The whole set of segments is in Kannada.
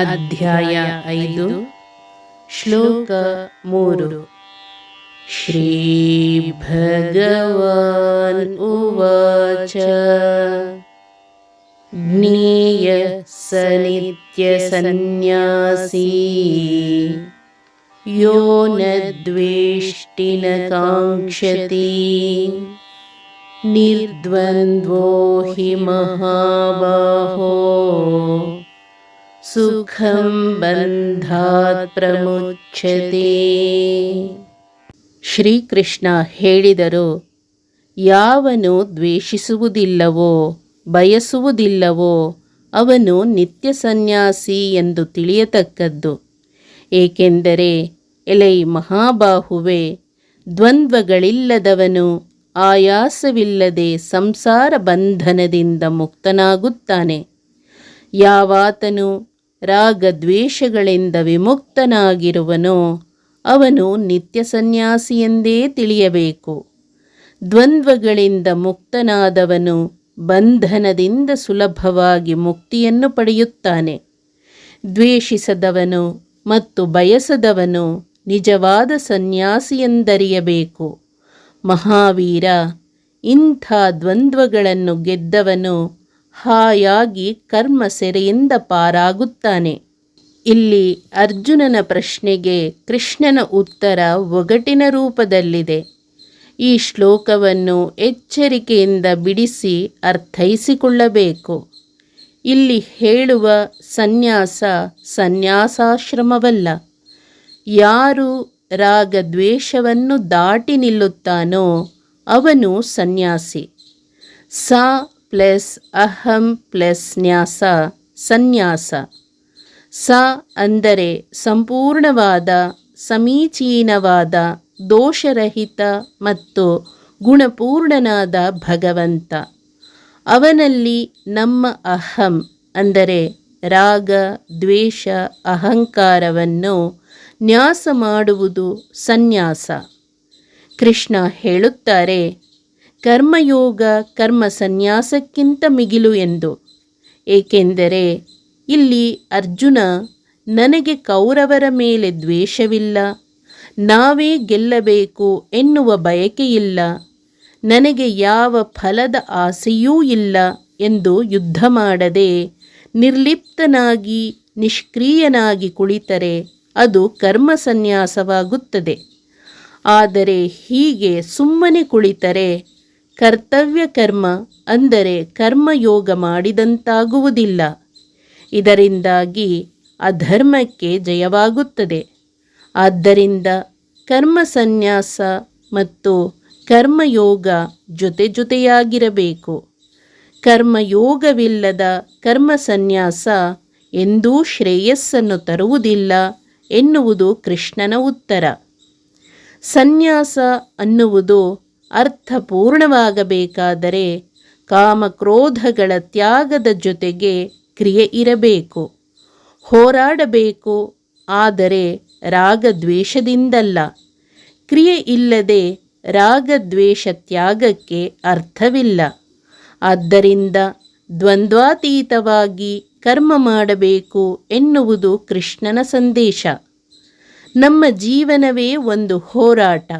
ಅಧ್ಯಾಯ ಐದು ಶ್ಲೋಕ ಮೂರು ಶ್ರೀ ಭಗವಾನ್ ಉವಾಚ ಜ್ಞೇಯ ಸ ನಿತ್ಯ ಸನ್ಯಾಸಿ ಯೋ ನ ದ್ವೇಷ್ಟಿ ನ ಕಾಂಕ್ಷತಿ निर्द्वन्द्वो हि महाबाहो ಸುಖಂ ಬಂಧಾತ್ ಪ್ರಮುಚ್ಯತೆ. ಶ್ರೀಕೃಷ್ಣ ಹೇಳಿದರು, ಯಾವನು ದ್ವೇಷಿಸುವುದಿಲ್ಲವೋ, ಬಯಸುವುದಿಲ್ಲವೋ, ಅವನು ನಿತ್ಯ ಸನ್ಯಾಸಿ ಎಂದು ತಿಳಿಯತಕ್ಕದ್ದು. ಏಕೆಂದರೆ ಎಲೈ ಮಹಾಬಾಹುವೆ, ದ್ವಂದ್ವಗಳಿಲ್ಲದವನು ಆಯಾಸವಿಲ್ಲದೆ ಸಂಸಾರ ಬಂಧನದಿಂದ ಮುಕ್ತನಾಗುತ್ತಾನೆ. ಯಾವಾತನು ರಾಗದ್ವೇಷಗಳಿಂದ ವಿಮುಕ್ತನಾಗಿರುವನೋ, ಅವನು ನಿತ್ಯ ಸನ್ಯಾಸಿಯೆಂದೇ ತಿಳಿಯಬೇಕು. ದ್ವಂದ್ವಗಳಿಂದ ಮುಕ್ತನಾದವನು ಬಂಧನದಿಂದ ಸುಲಭವಾಗಿ ಮುಕ್ತಿಯನ್ನು ಪಡೆಯುತ್ತಾನೆ. ದ್ವೇಷಿಸದವನು ಮತ್ತು ಬಯಸದವನು ನಿಜವಾದ ಸನ್ಯಾಸಿಯೆಂದರಿಯಬೇಕು ಮಹಾವೀರ, ಇಂಥ ದ್ವಂದ್ವಗಳನ್ನು ಗೆದ್ದವನು ಹಾಯಾಗಿ ಕರ್ಮ ಸೆರೆಯಿಂದ ಪಾರಾಗುತ್ತಾನೆ. ಇಲ್ಲಿ ಅರ್ಜುನನ ಪ್ರಶ್ನೆಗೆ ಕೃಷ್ಣನ ಉತ್ತರ ಒಗಟಿನ ರೂಪದಲ್ಲಿದೆ. ಈ ಶ್ಲೋಕವನ್ನು ಎಚ್ಚರಿಕೆಯಿಂದ ಬಿಡಿಸಿ ಅರ್ಥೈಸಿಕೊಳ್ಳಬೇಕು. ಇಲ್ಲಿ ಹೇಳುವ ಸನ್ಯಾಸ ಸನ್ಯಾಸಾಶ್ರಮವಲ್ಲ. ಯಾರು ರಾಗದ್ವೇಷವನ್ನು ದಾಟಿ ನಿಲ್ಲುತ್ತಾನೋ ಅವನು ಸನ್ಯಾಸಿ. ಸ ಪ್ಲಸ್ ಅಹಂ ಪ್ಲಸ್ ನ್ಯಾಸ, ಸನ್ಯಾಸ. ಸ ಅಂದರೆ ಸಂಪೂರ್ಣವಾದ, ಸಮೀಚೀನವಾದ, ದೋಷರಹಿತ ಮತ್ತು ಗುಣಪೂರ್ಣನಾದ ಭಗವಂತ. ಅವನಲ್ಲಿ ನಮ್ಮ ಅಹಂ ಅಂದರೆ ರಾಗ, ದ್ವೇಷ, ಅಹಂಕಾರವನ್ನು ನ್ಯಾಸ ಮಾಡುವುದು ಸನ್ಯಾಸ. ಕೃಷ್ಣ ಹೇಳುತ್ತಾರೆ ಕರ್ಮಯೋಗ ಕರ್ಮ ಸನ್ಯಾಸಕ್ಕಿಂತ ಮಿಗಿಲು ಎಂದು. ಏಕೆಂದರೆ ಇಲ್ಲಿ ಅರ್ಜುನ ನನಗೆ ಕೌರವರ ಮೇಲೆ ದ್ವೇಷವಿಲ್ಲ. ನಾವೇ ಗೆಲ್ಲಬೇಕು ಎನ್ನುವ ಬಯಕೆಯಿಲ್ಲ ನನಗೆ ಯಾವ ಫಲದ ಆಸೆಯೂ ಇಲ್ಲ ಎಂದು ಯುದ್ಧ ಮಾಡದೆ ನಿರ್ಲಿಪ್ತನಾಗಿ ನಿಷ್ಕ್ರಿಯನಾಗಿ ಕುಳಿತರೆ ಅದು ಕರ್ಮ ಸನ್ಯಾಸವಾಗುತ್ತದೆ. ಆದರೆ ಹೀಗೆ ಸುಮ್ಮನೆ ಕುಳಿತರೆ ಕರ್ತವ್ಯ ಕರ್ಮ ಅಂದರೆ ಕರ್ಮಯೋಗ ಮಾಡಿದಂತಾಗುವುದಿಲ್ಲ. ಇದರಿಂದಾಗಿ ಅಧರ್ಮಕ್ಕೆ ಜಯವಾಗುತ್ತದೆ. ಆದ್ದರಿಂದ ಕರ್ಮ ಸನ್ಯಾಸ ಮತ್ತು ಕರ್ಮಯೋಗ ಜೊತೆ ಜೊತೆಯಾಗಿರಬೇಕು. ಕರ್ಮಯೋಗವಿಲ್ಲದ ಕರ್ಮ ಸನ್ಯಾಸ ಎಂದೂ ಶ್ರೇಯಸ್ಸನ್ನು ತರುವುದಿಲ್ಲ ಎನ್ನುವುದು ಕೃಷ್ಣನ ಉತ್ತರ. ಸನ್ಯಾಸ ಅನ್ನುವುದು ಅರ್ಥಪೂರ್ಣವಾಗಬೇಕಾದರೆ ಕಾಮಕ್ರೋಧಗಳ ತ್ಯಾಗದ ಜೊತೆಗೆ ಕ್ರಿಯೆ ಇರಬೇಕು. ಹೋರಾಡಬೇಕು, ಆದರೆ ರಾಗದ್ವೇಷದಿಂದಲ್ಲ. ಕ್ರಿಯೆ ಇಲ್ಲದೆ ರಾಗದ್ವೇಷ ತ್ಯಾಗಕ್ಕೆ ಅರ್ಥವಿಲ್ಲ. ಆದ್ದರಿಂದ ದ್ವಂದ್ವಾತೀತವಾಗಿ ಕರ್ಮ ಮಾಡಬೇಕು ಎನ್ನುವುದು ಕೃಷ್ಣನ ಸಂದೇಶ. ನಮ್ಮ ಜೀವನವೇ ಒಂದು ಹೋರಾಟ.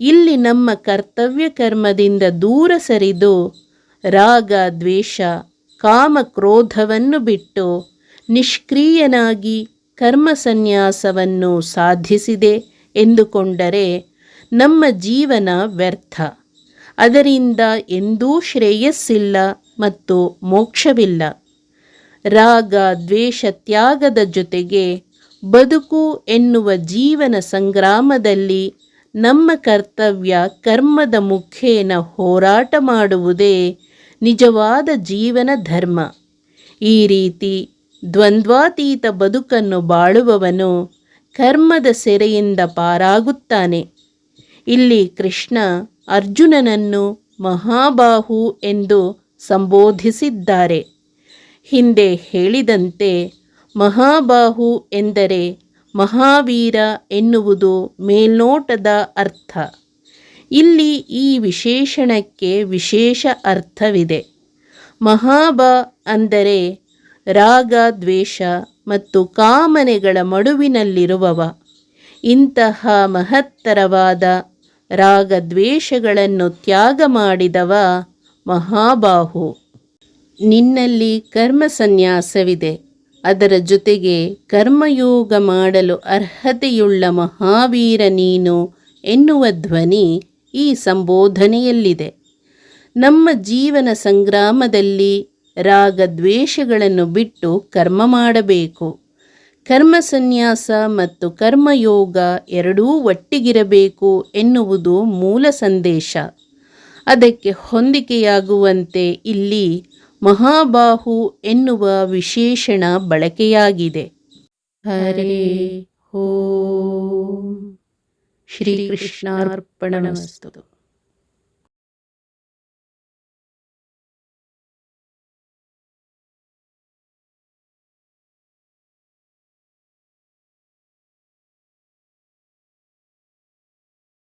ಇಲ್ಲಿ ನಮ್ಮ ಕರ್ತವ್ಯ ಕರ್ಮದಿಂದ ದೂರ ಸರಿದು ರಾಗ, ದ್ವೇಷ, ಕಾಮ ಕ್ರೋಧವನ್ನು ಬಿಟ್ಟು ನಿಷ್ಕ್ರಿಯನಾಗಿ ಕರ್ಮ ಸನ್ಯಾಸವನ್ನು ಸಾಧಿಸಿದೆ ಎಂದುಕೊಂಡರೆ ನಮ್ಮ ಜೀವನ ವ್ಯರ್ಥ. ಅದರಿಂದ ಎಂದೂ ಶ್ರೇಯಸ್ಸಿಲ್ಲ ಮತ್ತು ಮೋಕ್ಷವಿಲ್ಲ. ರಾಗ, ದ್ವೇಷ ತ್ಯಾಗದ ಜೊತೆಗೆ ಬದುಕು ಎನ್ನುವ ಜೀವನ ಸಂಗ್ರಾಮದಲ್ಲಿ ನಮ್ಮ ಕರ್ತವ್ಯ ಕರ್ಮದ ಮುಖೇನ ಹೋರಾಟ ಮಾಡುವುದೇ ನಿಜವಾದ ಜೀವನ ಧರ್ಮ. ಈ ರೀತಿ ದ್ವಂದ್ವಾತೀತ ಬದುಕನ್ನು ಬಾಳುವವನು ಕರ್ಮದ ಸೆರೆಯಿಂದ ಪಾರಾಗುತ್ತಾನೆ. ಇಲ್ಲಿ ಕೃಷ್ಣ ಅರ್ಜುನನನ್ನು ಮಹಾಬಾಹು ಎಂದು ಸಂಬೋಧಿಸಿದ್ದಾರೆ. ಹಿಂದೆ ಹೇಳಿದಂತೆ ಮಹಾಬಾಹು ಎಂದರೆ ಮಹಾವೀರ ಎನ್ನುವುದು ಮೇಲ್ನೋಟದ ಅರ್ಥ. ಇಲ್ಲಿ ಈ ವಿಶೇಷಣಕ್ಕೆ ವಿಶೇಷ ಅರ್ಥವಿದೆ. ಮಹಾಬ ಅಂದರೆ ರಾಗ, ದ್ವೇಷ ಮತ್ತು ಕಾಮನೆಗಳ ಮಡುವಿನಲ್ಲಿರುವವ. ಇಂತಹ ಮಹತ್ತರವಾದ ರಾಗದ್ವೇಷಗಳನ್ನು ತ್ಯಾಗ ಮಾಡಿದವ ಮಹಾಬಾಹು. ನಿನ್ನಲ್ಲಿ ಕರ್ಮ ಸನ್ಯಾಸವಿದೆ ಅದರ ಜೊತೆಗೆ ಕರ್ಮಯೋಗ ಮಾಡಲು ಅರ್ಹತೆಯುಳ್ಳ ಮಹಾವೀರ ನೀನು ಎನ್ನುವ ಧ್ವನಿ ಈ ಸಂಬೋಧನೆಯಲ್ಲಿದೆ. ನಮ್ಮ ಜೀವನ ಸಂಗ್ರಾಮದಲ್ಲಿ ರಾಗದ್ವೇಷಗಳನ್ನು ಬಿಟ್ಟು ಕರ್ಮ ಮಾಡಬೇಕು. ಕರ್ಮ ಸನ್ಯಾಸ ಮತ್ತು ಕರ್ಮಯೋಗ ಎರಡೂ ಒಟ್ಟಿಗಿರಬೇಕು ಎನ್ನುವುದು ಮೂಲ ಸಂದೇಶ. ಅದಕ್ಕೆ ಹೊಂದಿಕೆಯಾಗುವಂತೆ ಇಲ್ಲಿ ಮಹಾಬಾಹು ಎನ್ನುವ ವಿಶೇಷಣ ಬಳಕೆಯಾಗಿದೆ. ಹರೇ ಹೋ ಶ್ರೀಕೃಷ್ಣಾರ್ಪಣಮಸ್ತು